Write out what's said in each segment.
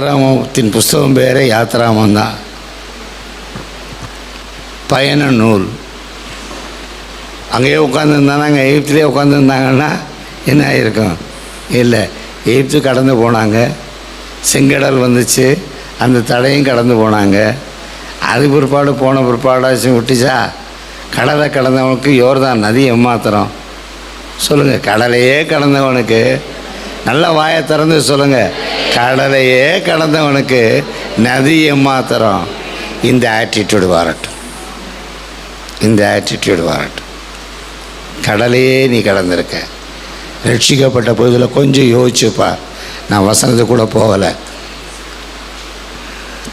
யாத்திராமத்தின் புஸ்தகம் பேரே யாத்திராமம் தான் பயண நூல். அங்கேயே உட்காந்துருந்தானாங்க எகிப்திலே உட்காந்துருந்தாங்கன்னா என்ன ஆகிருக்கும் இல்லை எகிப்து கடந்து போனாங்க. செங்கடல் வந்துச்சு. அந்த தடையும் கடந்து போனாங்க. அது பிற்பாடு போன பிற்பாடாச்சும் விட்டுச்சா? கடலை கடந்தவனுக்கு யோர்தான் நதி எம்மாத்திரம். சொல்லுங்கள் கடலையே கடந்தவனுக்கு. நல்ல வாயை திறந்து சொல்லுங்கள் கடலையே கடந்தவனுக்கு நதியை மாத்திரம் இந்த ஆட்டிடியூடு வரட்டும். இந்த ஆட்டிடியூடு வரட்டும். கடலையே நீ கடந்திருக்க ரட்சிக்கப்பட்ட பொழுதில் கொஞ்சம் யோசிச்சுப்பா. நான் வசனத்து கூட போகலை.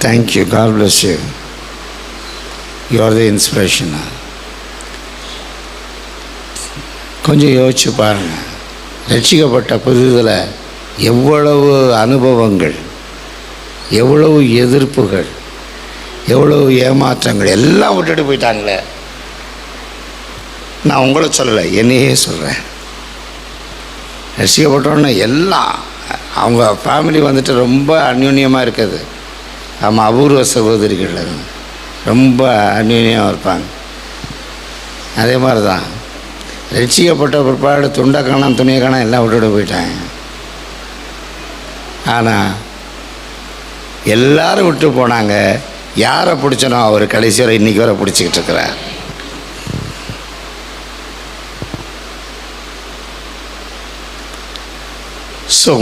Thank you God bless you you are the inspiration கொஞ்சம் யோசிச்சு பாருங்கள் ரட்சிக்கப்பட்ட புதுதில் எவ்வளவு அனுபவங்கள் எவ்வளவு எதிர்ப்புகள் எவ்வளவு ஏமாற்றங்கள் எல்லாம் விட்டுட்டு போயிட்டாங்களே. நான் உங்களை சொல்லலை என்னையே சொல்கிறேன் ரசிக்கப்பட்டோன்னு எல்லாம் அவங்க ஃபேமிலி வந்துட்டு ரொம்ப அந்யூன்யமாக இருக்குது. ஆமாம் அபூர்வ சகோதரிகள் அது. ரொம்ப அந்யூன்யமாக இருப்பாங்க. அதே மாதிரி தான் ரசிக்கப்பட்ட பிற்பாடு துண்டை காணாம் துணியை காணாம் எல்லாம் விட்டுட்டு போயிட்டாங்க ஆனால் எல்லாரும் விட்டு போனாங்க. யாரை பிடிச்சனோ அவர் கடைசி வரை இன்னைக்கு வரை பிடிச்சிக்கிட்டு இருக்கிறார். ஸோ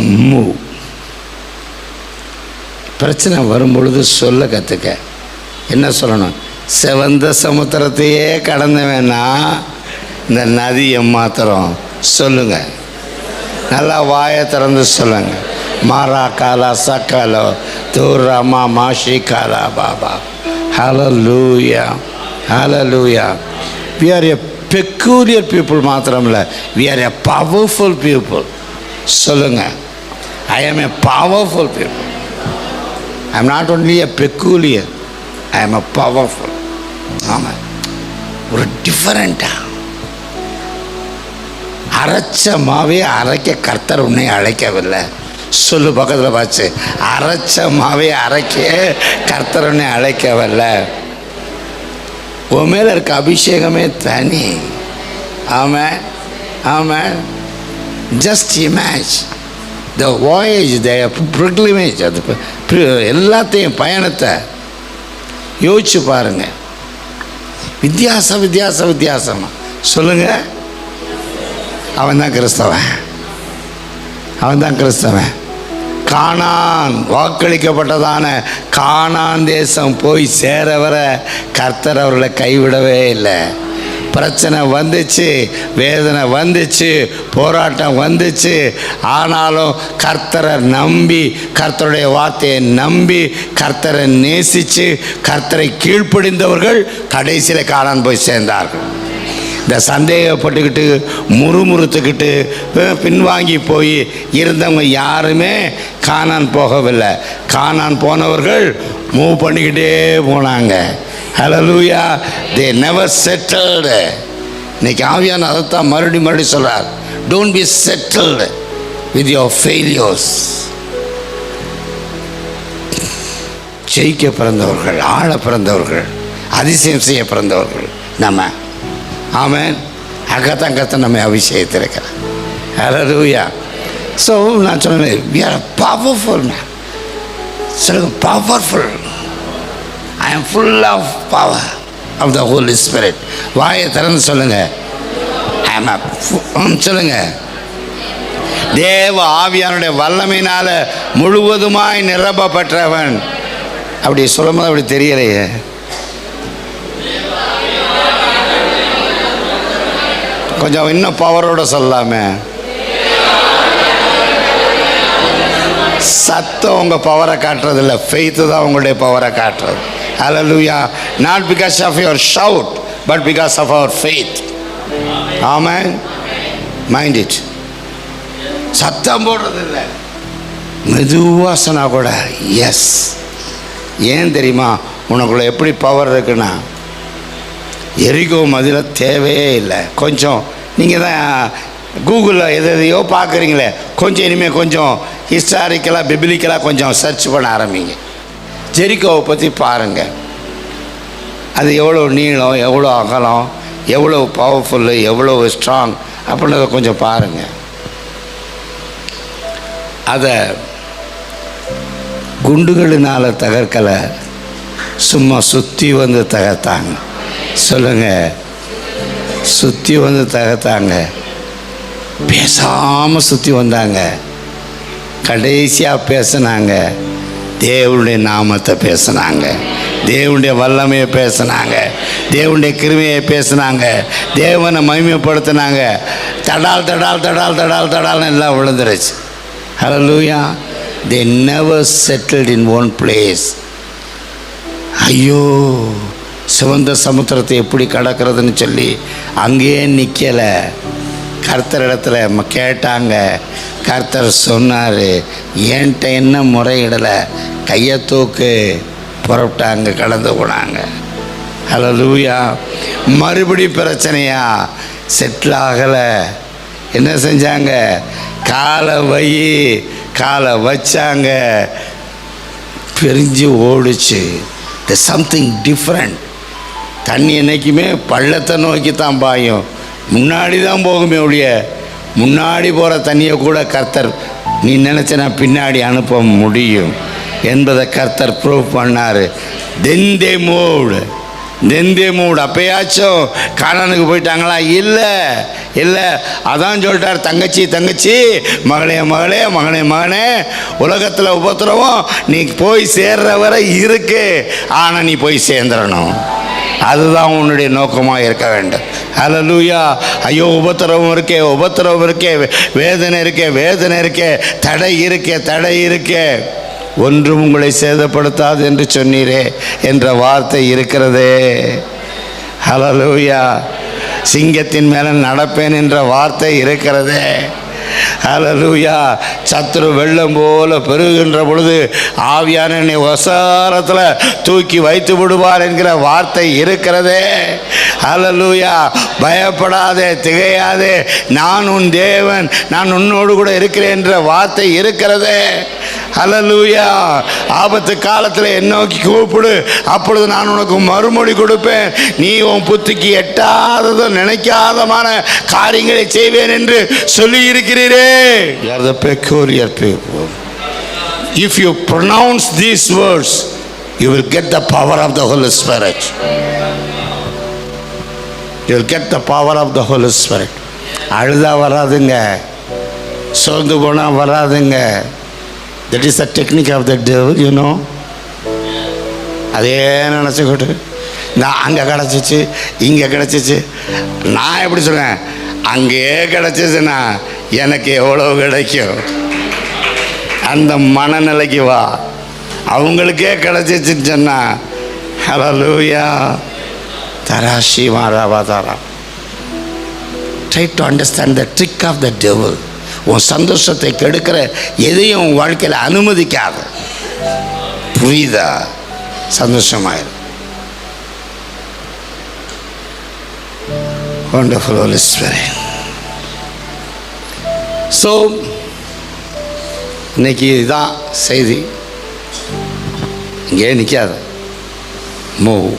பிரச்சனை வரும்பொழுது சொல்ல கற்றுக்க என்ன சொல்லணும்? செவந்த சமுத்திரத்தையே கடந்தவேன்னா இந்த நதியை மாத்திரம் சொல்லுங்கள் நல்லா வாயை திறந்து சொல்லுங்கள் மாரா காலா சக்காலோ தூரமா மாஷி காலா Baba hallelujah hallelujah we are a peculiar people மாத்திரம் இல்லை we are a powerful people சொல்லுங்கள் I am a powerful people I am not only a peculiar I am a powerful ஆமாம் ஒரு டிஃப்ரெண்ட்டாக அரைச்ச மாவே அரைக்க கர்த்தர் உன்னை அழைக்கவில்லை. சொல்லு பக்கத்தில் பார்த்து அரைச்ச மாவை அரைக்க கர்த்தரனை அழைக்க அழைக்கவில்லை. உன் மேலே இருக்க அபிஷேகமே தனி. ஆமாம் ஆமாம் just image the voyage the pilgrimage அது எல்லாத்தையும் பயணத்தை யோசிச்சு பாருங்கள் வித்தியாசம் வித்தியாசம் வித்தியாசமாக சொல்லுங்கள் அவன் தான் கிறிஸ்தவன். அவன் தான் கிறிஸ்தவன். காணான் வாக்களிக்கப்பட்டதான காணான் தேசம் போய் சேர வர கர்த்தர் அவர்களை கைவிடவே இல்லை. பிரச்சனை வந்துச்சு வேதனை வந்துச்சு போராட்டம் வந்துச்சு. ஆனாலும் கர்த்தரை நம்பி கர்த்தருடைய வார்த்தையை நம்பி கர்த்தரை நேசித்து கர்த்தரை கீழ்ப்படிந்தவர்கள் கடைசியில் காணான் போய் சேர்ந்தார்கள். இந்த சந்தேகப்பட்டுக்கிட்டு முறுமுறுத்துக்கிட்டு பின்வாங்கி போய் இருந்தவங்க யாருமே காணான் போகவில்லை. காணான் போனவர்கள் மூவ் பண்ணிக்கிட்டே போனாங்க. ஹலலூயா தே நெவர் செட்டில்டு இன்னைக்கு ஆவியான அதைத்தான் மறுபடியும் மறுபடியும் சொல்கிறார் don't be settled with your failures ஜெயிக்க பிறந்தவர்கள் ஆழ பிறந்தவர்கள் அதிசயம் செய்ய பிறந்தவர்கள் நம்ம ஆமென். அகத்தான் கத்தை நம்ம அபிஷேகத்திருக்கிறேன் ரூயா ஸோ நான் சொன்னேன் வி ஆர் பவர்ஃபுல் சொல்லுங்க powerful I am full of power of the whole spirit வாயை திறந்து சொல்லுங்க. ஐ am சொல்லுங்க. தேவ ஆவியானுடைய வல்லமையினால் முழுவதுமாய் நிரப்பப்பட்டவன். அப்படி சொல்லும்போது அப்படி தெரியலையே. கொஞ்சம் இன்னும் பவரோட சொல்லலாமே. சத்தம் உங்கள் பவரை காட்டுறது இல்லை ஃபெய்த்து தான் உங்களுடைய பவரை காட்டுறது. Hallelujah not because of your shout but because of our faith ஆமாம் மைண்ட் இட் சத்தம் போடுறது இல்லை மெதுவாக சொன்னால் கூட எஸ் ஏன் தெரியுமா? உனக்குள்ள எப்படி பவர் இருக்குன்னா எரிகோ மதில தேவையே இல்லை. கொஞ்சம் நீங்கள் தான் கூகுளில் எது எதையோ பார்க்குறீங்களே கொஞ்சம் இனிமேல் கொஞ்சம் ஹிஸ்டாரிக்கலாக பிபிலிக்கலாக கொஞ்சம் சர்ச் பண்ண ஆரம்பிங்க. ஜெரிக்கோவை பற்றி பாருங்கள் அது எவ்வளோ நீளம் எவ்வளோ அகலம் எவ்வளோ பவர்ஃபுல்லு எவ்வளோ ஸ்ட்ராங் அப்படின்றத கொஞ்சம் பாருங்கள் அதை குண்டுகளினால் தகர்க்கலை சும்மா சுற்றி வந்து தகர்த்தாங்க. சொல்லுங்கள் சுற்றி வந்து தகர்த்தாங்க. பேசாமல் சுற்றி வந்தாங்க. கடைசியாக பேசினாங்க. தேவனுடைய நாமத்தை பேசினாங்க. தேவனுடைய வல்லமையை பேசினாங்க. தேவனுடைய கிருமையை பேசினாங்க. தேவனை மகிமைப்படுத்தினாங்க. தடால் தடால் தடால் தடால் தடால்னு எல்லாம் விழுந்துருச்சு. Hallelujah they never settled in one place ஐயோ. சிவந்த சமுத்திரத்தை எப்படி கடக்கிறதுன்னு சொல்லி அங்கேயே நிற்கலை கர்த்தர் இடத்துல ம- கேட்டாங்க. கர்த்தர் சொன்னார் என்கிட்ட என்ன முறையிடலை? கையை தூக்கு. புறப்பட்டாங்க கடந்து போனாங்க. ஹலோ லூயா மறுபடி பிரச்சனையா? செட்டில் ஆகலை. என்ன செஞ்சாங்க? காலை வை காலை வச்சாங்க. பிரிஞ்சு ஓடுச்சு. த சம்திங் டிஃப்ரெண்ட் தண்ணி என்றைக்குமே பள்ளத்தை நோக்கி தான் பாயும். முன்னாடி தான் போகுமே ஒழிய முன்னாடி போகிற தண்ணியை கூட கர்த்தர் நீ நினச்சினா பின்னாடி அனுப்ப முடியும் என்பதை கர்த்தர் ப்ரூவ் பண்ணார். தெந்தே மூடு தெந்தே மூடு. அப்பயாச்சும் காணனுக்கு போயிட்டாங்களா? இல்லை இல்லை. அதான் சொல்லிட்டார் தங்கச்சி தங்கச்சி மகளே மகளே மகனே மகனே உலகத்தில் உபத்திரவம் நீ போய் சேர்ற வரை இருக்கு. ஆனால் நீ போய் சேர்ந்துடணும் அதுதான் உன்னுடைய நோக்கமாக இருக்க வேண்டும். அலலூயா ஐயோ உபத்திரவம் இருக்கே உபத்திரவம் இருக்கே வே- வேதனை இருக்கே வேதனை இருக்கே தடை இருக்கே தடை இருக்கே. ஒன்றும் உங்களை சேதப்படுத்தாது என்று சொன்னீரே என்ற வார்த்தை இருக்கிறதே. ஹலலூயா சிங்கத்தின் மேலே நடப்பேன் என்ற வார்த்தை இருக்கிறதே. அலலூயா சத்துரு வெள்ளம் போல பெருகின்ற பொழுது ஆவியான என்னை வசாரத்தில் தூக்கி வைத்து விடுவார் என்கிற வார்த்தை இருக்கிறதே. அலலூயா பயப்படாதே திகையாதே. நான் உன் தேவன் நான் உன்னோடு கூட இருக்கிறேன் என்ற வார்த்தை இருக்கிறதே. அலலூயா ஆபத்து காலத்தில் என்ன நோக்கி கூப்பிடு அப்பொழுது நான் உனக்கு மறுமொழி கொடுப்பேன் நீ உன் புத்திக்கு எட்டாததோ நினைக்காதமான காரியங்களை செய்வேன் என்று சொல்லி இருக்கிறீரே யார் the peculiar people if you pronounce these words you will get the power of the Holy Spirit you will get the power of the Holy Spirit அழுதா வராதுங்க சோர்ந்து போனால் வராதுங்க that is the technique of the devil you know அதே நினச்சிக்கிட்டு நான் அங்கே கிடச்சிச்சு இங்கே கிடச்சிச்சு. நான் எப்படி சொல்லுவேன் அங்கேயே கிடச்சிச்சுன்னா எனக்கு எவ்வளோ கிடைக்கும்? அந்த மனநிலைக்கு வா. அவங்களுக்கே கிடச்சிச்சுன்னு சொன்னா ஹலோ லூயா தராஷி மாறாவா தாரா try to understand the trick of the devil உன் சந்தோஷத்தை கெடுக்கிற எதையும் உன் வாழ்க்கையில் அனுமதிக்காது. புரியுதா? சந்தோஷமாயிரு. Wonderful Holy Spirit. ஸோ இன்னைக்கு இதுதான் செய்தி. இங்கே நிற்காத மூவ்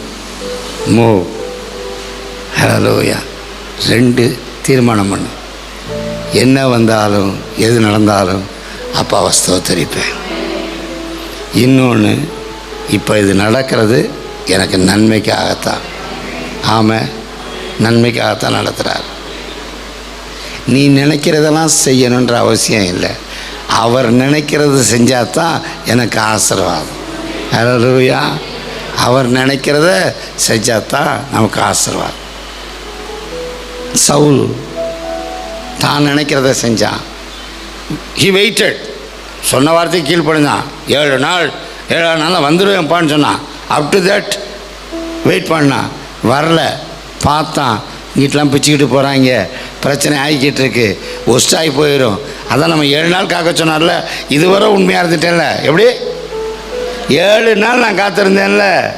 மூவ் ஹலோயா ரெண்டு தீர்மானம் பண்ணு. என்ன வந்தாலும் எது நடந்தாலும் அப்பாவை ஸ்தோத்தரிப்பேன் இன்னொன்று இப்போ இது நடக்கிறது எனக்கு நன்மைக்காகத்தான். ஆமாம் நன்மைக்காகத்தான் நடத்துகிறார் நீ நினைக்கிறதெல்லாம் செய்யணுன்ற அவசியம் இல்லை. அவர் நினைக்கிறது செஞ்சால் தான் எனக்கு ஆசீர்வாதம். ஹalleluya. அவர் நினைக்கிறத செஞ்சால் தான் நமக்கு ஆசீர்வாதம். சவுல் தான் நினைக்கிறத செஞ்சான். ஹி வெயிட்டட் சொன்ன வார்த்தைக்கு கீழ்ப்படுந்தான். ஏழு நாள் ஏழு நாளில் வந்துடுவேன்ப்பான்னு சொன்னான். அப் டு தட் வெயிட் பண்ணான். வரல. பார்த்தான். இங்கிட்டலாம் பிச்சுக்கிட்டு போகிறாங்க பிரச்சனை ஆகிக்கிட்டு இருக்கு ஒஸ்டாகி போயிடும் அதான் நம்ம ஏழு நாள் காக்க சொன்னார்ல. இதுவரை உண்மையாக இருந்துட்டேன்ல. எப்படி? ஏழு நாள் நான் காத்திருந்தேன்ல.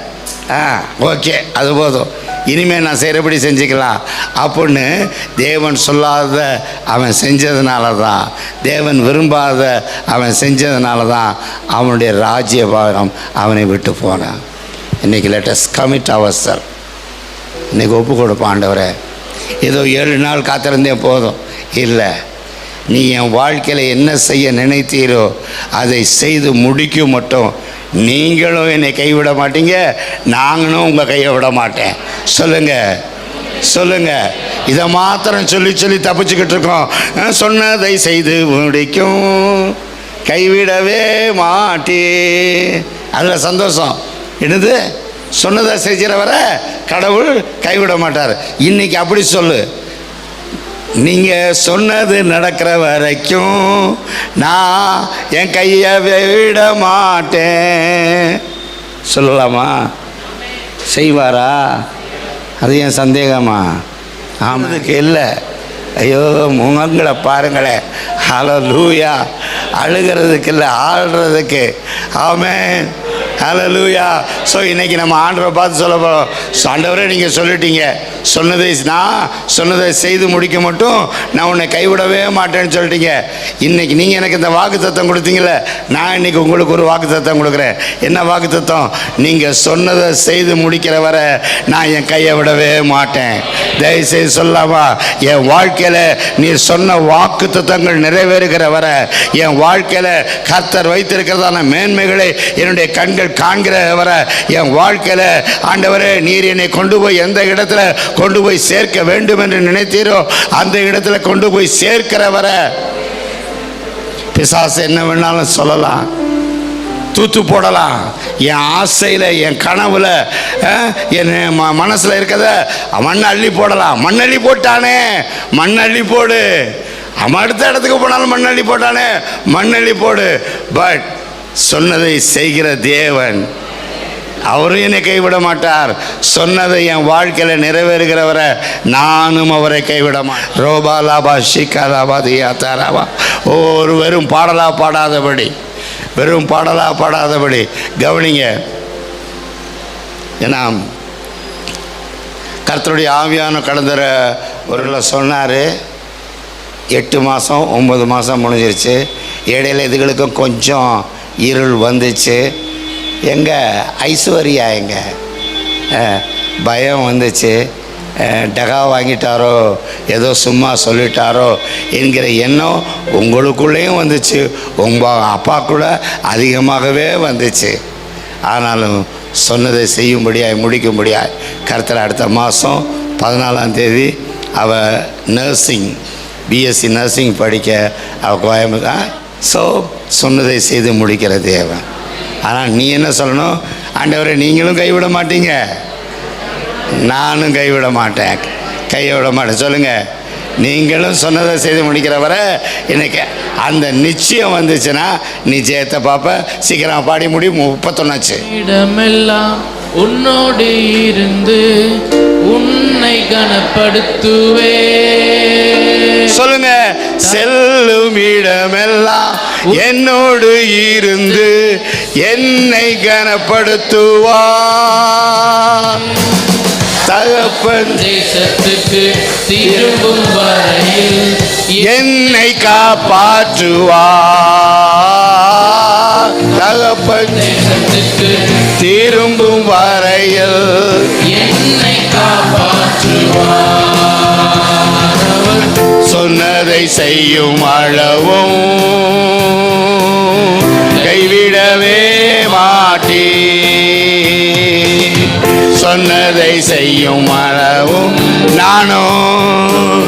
ஆ ஓகே. அது போதும். இனிமேல் நான் செய்கிறபடி செஞ்சுக்கலாம்? அப்படின்னு தேவன் சொல்லாத அவன் செஞ்சதுனால தான் தேவன் விரும்பாத அவன் செஞ்சதுனால தான் அவனுடைய ராஜ்ய பாகம் அவனை விட்டு போனான் இன்றைக்கி லேட்டஸ்ட் கமிட் அவர் சார் இன்றைக்கி ஒப்பு கொடுப்பான் ஆண்டவரே. ஏதோ ஏழு நாள் காத்திருந்தே போதும். இல்லை நீ என் வாழ்க்கையில் என்ன செய்ய நினைத்தீரோ அதை செய்து முடிக்கும் மட்டும் நீங்களும் என்னை கைவிட மாட்டீங்க நாங்களும் உங்கள் கையை விட மாட்டேன். சொல்லுங்க சொல்லுங்க. இதை மாத்திரம் சொல்லி சொல்லி தப்பிச்சுக்கிட்டு இருக்கோம். சொன்னதை செய்து முடிக்கும். கைவிடவே மாட்டே அதில் சந்தோஷம். என்னது? சொன்னதை செஞ்சிடவரை கடவுள் கைவிட மாட்டார். இன்னைக்கு அப்படி சொல்லு. நீங்கள் சொன்னது நடக்கிற வரைக்கும் நான் என் கையை விட மாட்டேன். சொல்லலாமா? செய்வாரா? அது என் சந்தேகமா? ஆமதுக்கு இல்லை. ஐயோ முகங்களை பாருங்களேன். ஹலோ லூயா அழுகிறதுக்கு இல்லை ஆடுறதுக்கு ஆமே ஹலோ லூயா ஸோ இன்னைக்கு நம்ம ஆண்டவரை பார்த்து சொல்ல போகிறோம் ஆண்டவரே நீங்கள் சொல்லிட்டீங்க. சொன்னதை நான் சொன்னதை செய்து முடிக்க மட்டும் நான் உன்னை கைவிடவே மாட்டேன்னு சொல்லிட்டீங்க. இன்னைக்கு நீங்கள் எனக்கு இந்த வாக்கு தத்துவம் கொடுத்தீங்கள நான் இன்னைக்கு உங்களுக்கு ஒரு வாக்கு தத்துவம் கொடுக்குறேன். என்ன வாக்கு தத்துவம் நீங்கள் சொன்னதை செய்து முடிக்கிற வரை நான் என் கையை விடவே மாட்டேன். தயவுசெய்து சொல்லாமா என் வாழ்க்கையில் நீ சொன்ன வாக்கு தத்துவங்கள் நிறைவேறுகிற வரை என் வாழ்க்கையில் கர்த்தர் வைத்திருக்கிறதான மேன்மைகளை என்னுடைய கண்கள் காண்கிற வரை என் வாழ்க்கையில் ஆண்டவரே நீர் என்னை கொண்டு போய் எந்த இடத்துல கொண்டு போய் சேர்க்க வேண்டும் என்று நினைத்தீரோ அந்த இடத்துல கொண்டு போய் சேர்க்கிற வரை பிசாசு என்ன வேணாலும் சொல்லலாம். தூத்து போடலாம். என் ஆசையில் என் கனவுல என் ம மனசில் இருக்கிறத மண் அள்ளி போடலாம். மண்ணள்ளி போட்டானே மண்ணள்ளி போடு. அவன் அடுத்த இடத்துக்கு போனாலும் மண்ணள்ளி போட்டானே மண்ணள்ளி போடு. பட் சொன்னதை செய்கிற தேவன். அவரும் என்னை கைவிட மாட்டார். சொன்னதை என் வாழ்க்கையில் நிறைவேறுகிறவரை நானும் அவரை கைவிட மாட்டேன் ரோபா லாபா ஷிகா லாபா தியா தாராபா ஒரு வெறும் பாடலாக பாடாதபடி வெறும் பாடலாக பாடாதபடி கவனிங்க. ஏன்னா கர்த்தருடைய ஆவியான கடந்த ஒரு சொன்னார் எட்டு மாதம் ஒம்பது மாதம் முடிஞ்சிருச்சு. இடையில இதுகளுக்கும் கொஞ்சம் இருள் வந்துச்சு. எங்கே? ஐஸ்வர்யா எங்கே? பயம் வந்துச்சு. டகா வாங்கிட்டாரோ? ஏதோ சும்மா சொல்லிட்டாரோ? என்கிற எண்ணம் உங்களுக்குள்ளேயும் வந்துச்சு. உங்கள் அப்பாக்குள்ள அதிகமாகவே வந்துச்சு. ஆனாலும் சொன்னதை செய்யும்படியாய் முடிக்கும்படியாய் கருத்தில் அடுத்த மாதம் பதினாலாம் தேதி அவள் நர்சிங் பிஎஸ்சி நர்சிங் படிக்க அவள் கோயம்புத்தூர் ஸோ சொன்னதை செய்து முடிக்கிற தேவன். ஆனால் நீ என்ன சொல்லணும்? ஆண்டவரை நீங்களும் கைவிட மாட்டீங்க. நானும் கைவிட மாட்டேன். கைவிட மாட்டேன். சொல்லுங்கள் நீங்களும் சொன்னதை செய்து முடிக்கிற வரை எனக்கு அந்த நிச்சயம் வந்துச்சுன்னா நிச்சயத்தை பார்ப்ப சீக்கிரம் பாடி முடி முப்பத்தொன்னாச்சு. இடமெல்லாம் உன்னோடு இருந்து உன்னை கனப்படுத்துவே சொல்லுங்க. செல்லும் இடமெல்லாம் என்னோடு இருந்து என்னை கனப்படுத்துவார். தகப்பன் தேசத்துக்கு திரும்பும் வரையில் என்னை காப்பாற்றுவார். தகப்பன் தேசத்துக்கு திரும்பும் வரையில் என்னை காப்பாற்றுவார். அவர் சொன்னதை செய்யும் அளவும் கைவிடவே மாட்டே. சொன்னதை செய்யும் அளவும் நானும்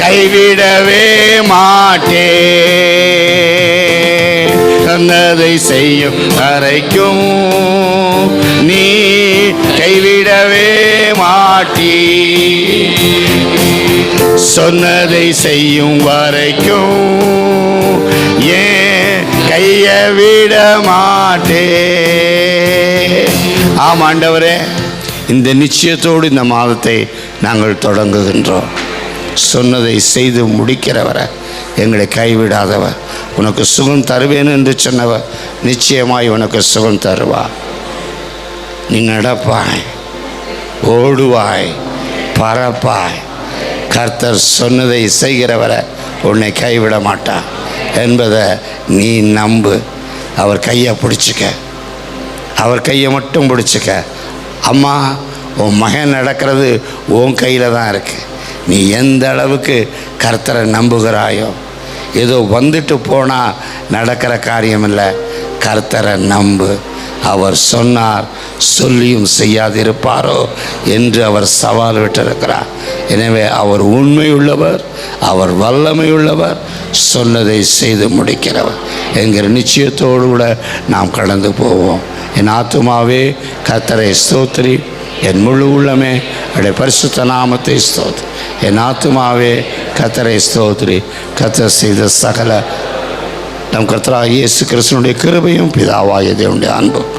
கைவிடவே மாட்டே. சொன்னதை செய்யும் வரைக்கும் நீ கைவிடவே மாட்டீ. சொன்னதை செய்யும் வரைக்கும் ஏன் கைய விட மாட்டே ஆமாண்டவரே இந்த நிச்சயத்தோடு இந்த மாதத்தை நாங்கள் தொடங்குகின்றோம். சொன்னதை செய்து முடிக்கிறவரை எங்களை கைவிடாதவர். உனக்கு சுகம் தருவேன் என்று சொன்னவர் நிச்சயமாய் உனக்கு சுகம் தருவா நீ நடப்பாய் ஓடுவாய் பறப்பாய் கர்த்தர் சொன்னதை செய்கிறவரை உன்னை கைவிட மாட்டார் என்பதை நீ நம்பு. அவர் கையை பிடிச்சிக்க. அவர் கையை மட்டும் பிடிச்சிக்க. அம்மா உன் மகன் நடக்கிறது உன் கையில் தான் இருக்குது நீ எந்த அளவுக்கு கர்த்தரை நம்புகிறாயோ. ஏதோ வந்துட்டு போனால் நடக்கிற காரியம் இல்லை கர்த்தரை நம்பு. அவர் சொன்னார் சொல்லியும் செய்யாதிருப்பாரோ? என்று அவர் சவால் விட்டிருக்கிறார். எனவே அவர் உண்மையுள்ளவர் அவர் வல்லமையுள்ளவர் சொன்னதை செய்து முடிக்கிறவர் என்கிற நிச்சயத்தோடு கூட நாம் கடந்து போவோம். என் ஆத்துமாவே கத்தரை ஸ்தோத்திரி. என் முழு உள்ளமே அவருடைய பரிசுத்த நாமத்தை ஸ்தோத்ரி என் ஆத்துமாவே கத்தரை ஸ்தோத்ரி கத்தர் செய்த சகல நம் கர்த்தராக இயேசு கிறிஸ்தனுடைய கிருபையும் பிதாவாய தேவனுடைய அன்பும்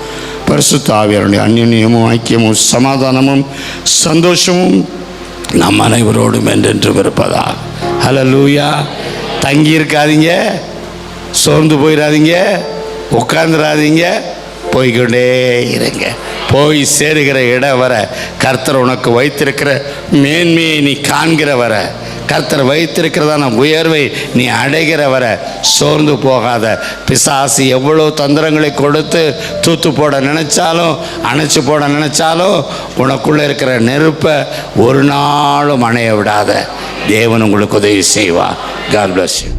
பரிசுத்தாவியருடைய அந்யுன்யமும் ஐக்கியமும் சமாதானமும் சந்தோஷமும் நம் அனைவரோடும் என்றென்றும் இருப்பதா ஹலலூயா தங்கி இருக்காதீங்க சோர்ந்து போயிடாதீங்க உட்காந்துடாதீங்க போய்க்கொண்டே இருங்க. போய் சேருகிற இடம் வர கர்த்தர் உனக்கு வைத்திருக்கிற மேன்மையை நீ காண்கிற வர கர்த்தர் வைத்திருக்கிறதான உயர்வை நீ அடைகிற வர சோர்ந்து போகாத. பிசாசு எவ்வளோ தந்திரங்களை கொடுத்து தூத்து போட நினைச்சாலும் அணைச்சு போட நினைச்சாலும் உனக்குள்ளே இருக்கிற நெருப்பை ஒரு நாளும் அணைய விடாத. தேவன் உங்களுக்கு உதவி செய்வா காட் பிளஸ் யூ